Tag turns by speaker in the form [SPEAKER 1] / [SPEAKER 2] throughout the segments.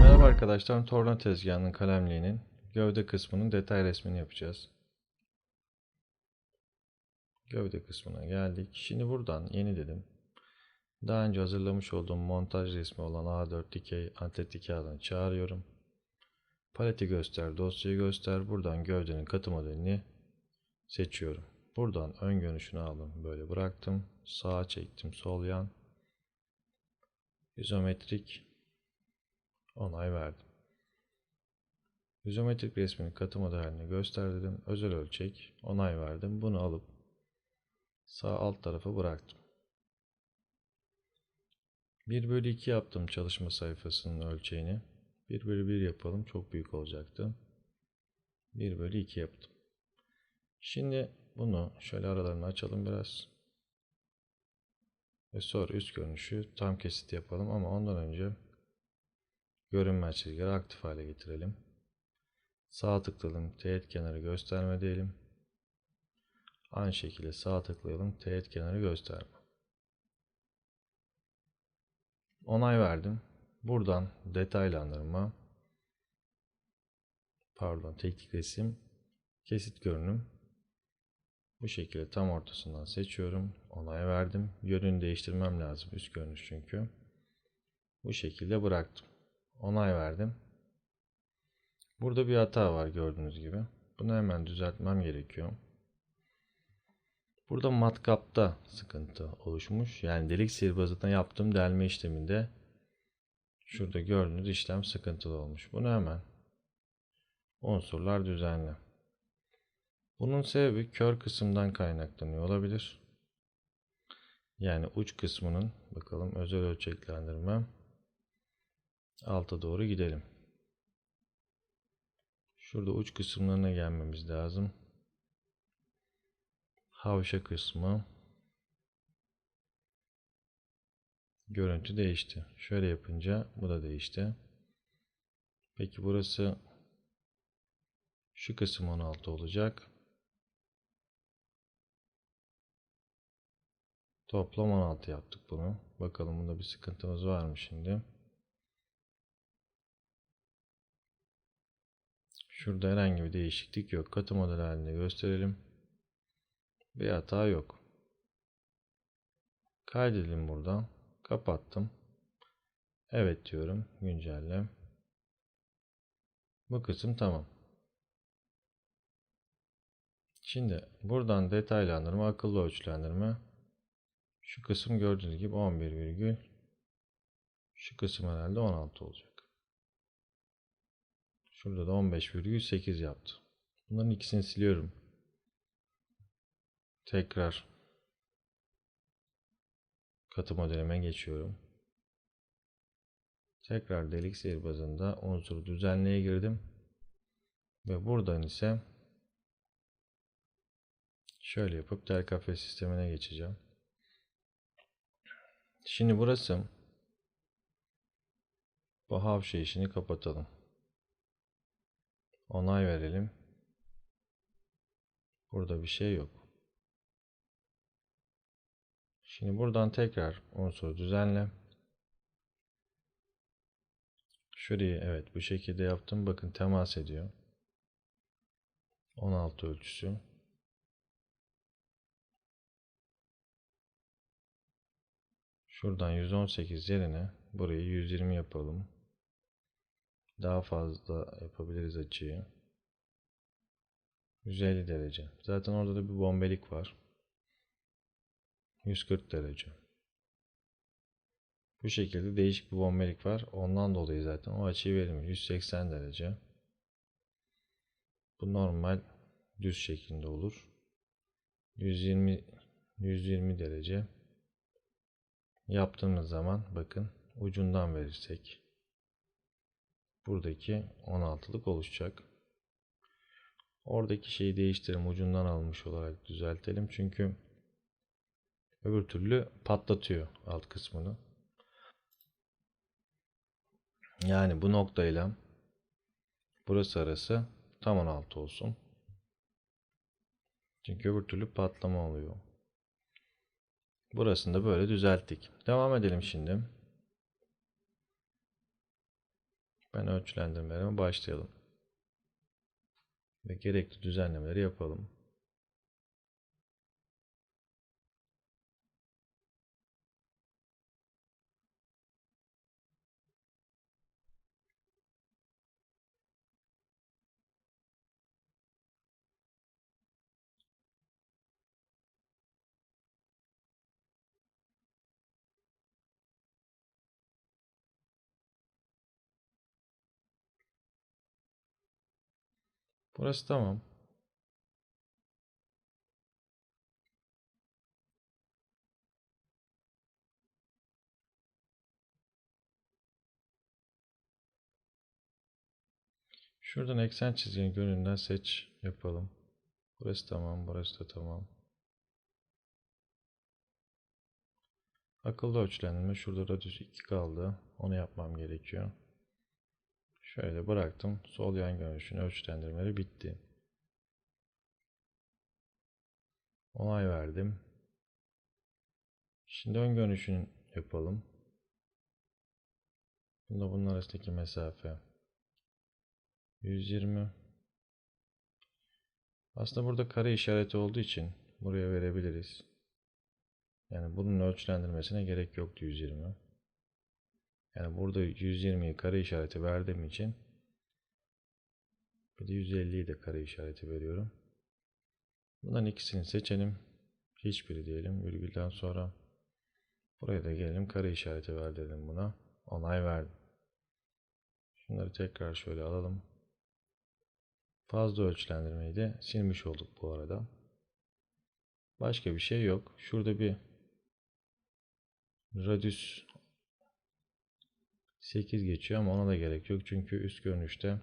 [SPEAKER 1] Merhaba arkadaşlar, torna tezgahının kalemliğinin gövde kısmının detay resmini yapacağız. Gövde kısmına geldik. Şimdi buradan yeni dedim. Daha önce hazırlamış olduğum montaj resmi olan A4 dikey atletik kağıdını çağırıyorum. Paleti göster, dosyayı göster. Buradan gövdenin katı modelini seçiyorum. Buradan ön görünüşünü aldım. Böyle bıraktım. Sağa çektim sol yan. İzometrik onay verdim. İzometrik resmin katı modelini göster dedim. Özel ölçek onay verdim. Bunu alıp sağ alt tarafa bıraktım. 1 bölü 2 yaptım çalışma sayfasının ölçeğini. 1 bölü 1 yapalım. Çok büyük olacaktı. 1 bölü 2 yaptım. Şimdi bunu şöyle aralarını açalım biraz. Ve sonra üst görünüşü tam kesit yapalım ama ondan önce görünmez çizgileri aktif hale getirelim. Sağ tıklayalım, teğet kenarı gösterme diyelim. Aynı şekilde sağ tıklayalım, teğet kenarı gösterme. Onay verdim. Buradan detaylandırma, pardon teknik resim, kesit görünüm. Bu şekilde tam ortasından seçiyorum. Onay verdim. Yönünü değiştirmem lazım. Üst görünüş çünkü. Bu şekilde bıraktım. Onay verdim. Burada bir hata var gördüğünüz gibi. Bunu hemen düzeltmem gerekiyor. Burada matkapta sıkıntı oluşmuş. Yani delik sihirbazından yaptığım delme işleminde şurada gördüğünüz işlem sıkıntılı olmuş. Bunu hemen unsurlar düzenle. Bunun sebebi kör kısımdan kaynaklanıyor olabilir. Yani uç kısmının bakalım özel ölçeklendirme alta doğru gidelim. Şurada uç kısımlarına gelmemiz lazım. Havşa kısmı görüntü değişti. Şöyle yapınca bu da değişti. Peki burası şu kısım 16 olacak. Toplam 16 yaptık bunu. Bakalım bunda bir sıkıntımız var mı şimdi? Şurada herhangi bir değişiklik yok. Katı model halinde gösterelim. Bir hata yok. Kaydedelim buradan. Kapattım. Evet diyorum. Güncelle. Bu kısım tamam. Şimdi buradan detaylandırma, akıllı ölçülendirme. Şu kısım gördüğünüz gibi 11 virgül. Şu kısım herhalde 16 olacak. Şurada da 15,8 yaptı. Bunların ikisini siliyorum. Tekrar katı modelime geçiyorum. Tekrar delik sihirbazında unsur düzenleye girdim. Ve buradan ise şöyle yapıp tel kafe sistemine geçeceğim. Şimdi burası bu havşa işini kapatalım. Onay verelim. Burada bir şey yok. Şimdi buradan tekrar unsur düzenle. Şurayı evet bu şekilde yaptım. Bakın temas ediyor. 16 ölçüsü. Şuradan 118 yerine burayı 120 yapalım. Daha fazla yapabiliriz açıyı. 150 derece. Zaten orada da bir bombelik var. 140 derece. Bu şekilde değişik bir bombelik var. Ondan dolayı zaten o açıyı vermiyor. 180 derece. Bu normal düz şeklinde olur. 120 120 derece yaptığımız zaman bakın ucundan verirsek buradaki 16'lık oluşacak. Oradaki şeyi değiştirelim. Ucundan almış olarak düzeltelim. Çünkü öbür türlü patlatıyor alt kısmını. Yani bu noktayla burası arası tam 16 olsun. Çünkü öbür türlü patlama oluyor. Burasını da böyle düzelttik. Devam edelim şimdi. Ben ölçülendirmelerime başlayalım. Ve gerekli düzenlemeleri yapalım. Burası tamam. Şuradan eksen çizginin görünümden seç yapalım. Burası tamam, burası da tamam. Akıllı ölçülendirme. Şurada radius 2 kaldı. Onu yapmam gerekiyor. Şöyle bıraktım. Sol yan görünüşün ölçülendirmeleri bitti. Onay verdim. Şimdi ön görünüşünü yapalım. Bunda bunun arasındaki mesafe 120. Aslında burada kare işareti olduğu için buraya verebiliriz. Yani bunun ölçülendirmesine gerek yoktu 120. Yani burada 120'yi kare işareti verdiğim için bir de 150'yi de kare işareti veriyorum. Bundan ikisini seçelim. Hiçbiri diyelim. Virgülden sonra buraya da gelelim. Kare işareti verdirdim buna. Onay verdim. Şunları tekrar şöyle alalım. Fazla ölçülendirmeyi de silmiş olduk bu arada. Başka bir şey yok. Şurada bir radius 8 geçiyor ama ona da gerek yok. Çünkü üst görünüşte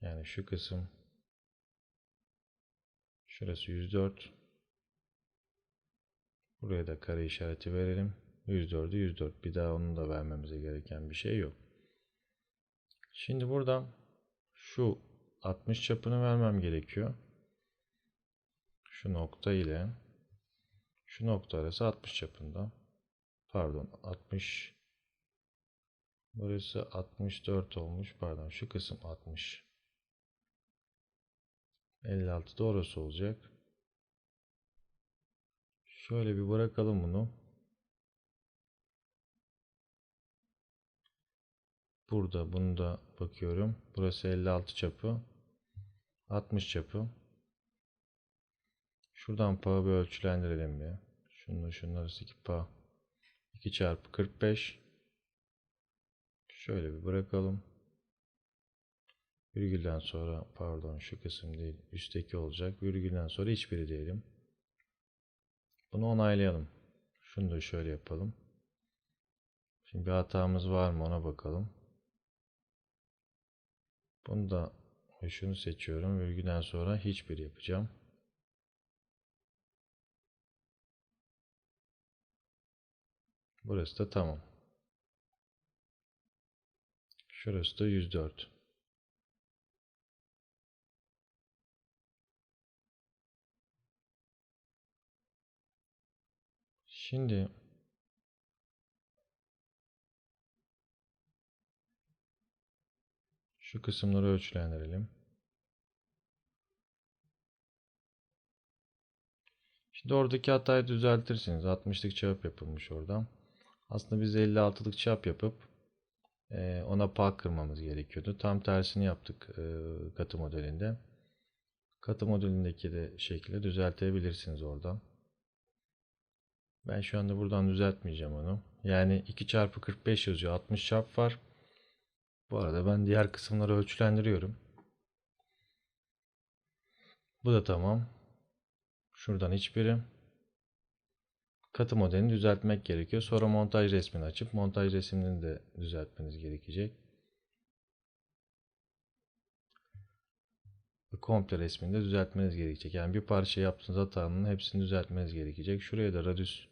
[SPEAKER 1] yani şu kısım şurası 104 buraya da kare işareti verelim. 104'ü 104. Bir daha onun da vermemize gereken bir şey yok. Şimdi burada şu 60 çapını vermem gerekiyor. Şu nokta ile şu nokta arası 60 çapında. Pardon 60 Burası 64 olmuş. Pardon şu kısım 60. 56 da orası olacak. Şöyle bir bırakalım bunu. Burada bunu da bakıyorum. Burası 56 çapı. 60 çapı. Şuradan pağı bir ölçülendirelim bir. Şununla şunun arasındaki pağ. 2 çarpı 45. Şöyle bir bırakalım. Virgülden sonra pardon şu kısım değil üstteki olacak. Virgülden sonra hiçbiri diyelim. Bunu onaylayalım. Şunu da şöyle yapalım. Şimdi bir hatamız var mı ona bakalım. Bunu da şunu seçiyorum. Virgülden sonra hiçbir yapacağım. Burası da tamam. Şurası da 104. Şimdi şu kısımları ölçülendirelim. Şimdi oradaki hatayı düzeltirsiniz. 60'lık çap yapılmış oradan. Aslında biz 56'lık çap yapıp ona pağ kırmamız gerekiyordu. Tam tersini yaptık katı modelinde. Katı modelindeki de şekilde düzeltebilirsiniz oradan. Ben şu anda buradan düzeltmeyeceğim onu. Yani 2 çarpı 45 yazıyor. 60 çarp var. Bu arada ben diğer kısımları ölçülendiriyorum. Bu da tamam. Şuradan hiçbiri. Katı modelini düzeltmek gerekiyor. Sonra montaj resmini açıp montaj resmini de düzeltmeniz gerekecek. Komple resmini de düzeltmeniz gerekecek. Yani bir parça yaptığınız hatanın hepsini düzeltmeniz gerekecek. Şuraya da radius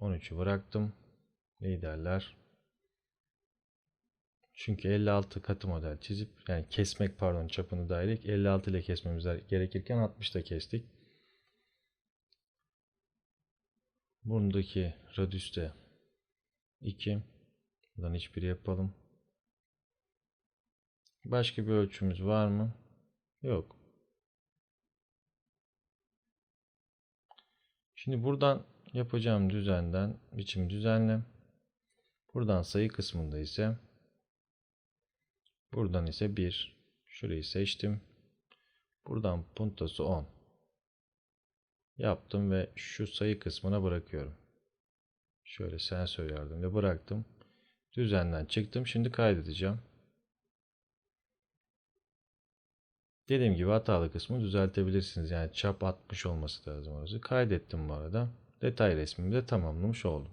[SPEAKER 1] 13'ü bıraktım. Liderler. Çünkü 56 katı model çizip yani kesmek pardon çapını dahil 56 ile kesmemiz gerekirken 60'da kestik. Bundaki radiüste 2. Buradan hiçbiri yapalım. Başka bir ölçümüz var mı? Yok. Şimdi buradan yapacağım düzenden biçim düzenle. Buradan sayı kısmında ise buradan ise 1. Şurayı seçtim. Buradan puntası 10. Yaptım ve şu sayı kısmına bırakıyorum. Şöyle sensör yardımıyla bıraktım. Düzenden çıktım. Şimdi kaydedeceğim. Dediğim gibi hatalı kısmı düzeltebilirsiniz. Yani çap atmış olması lazım orası. Kaydettim bu arada. Detay resmimi de tamamlamış oldum.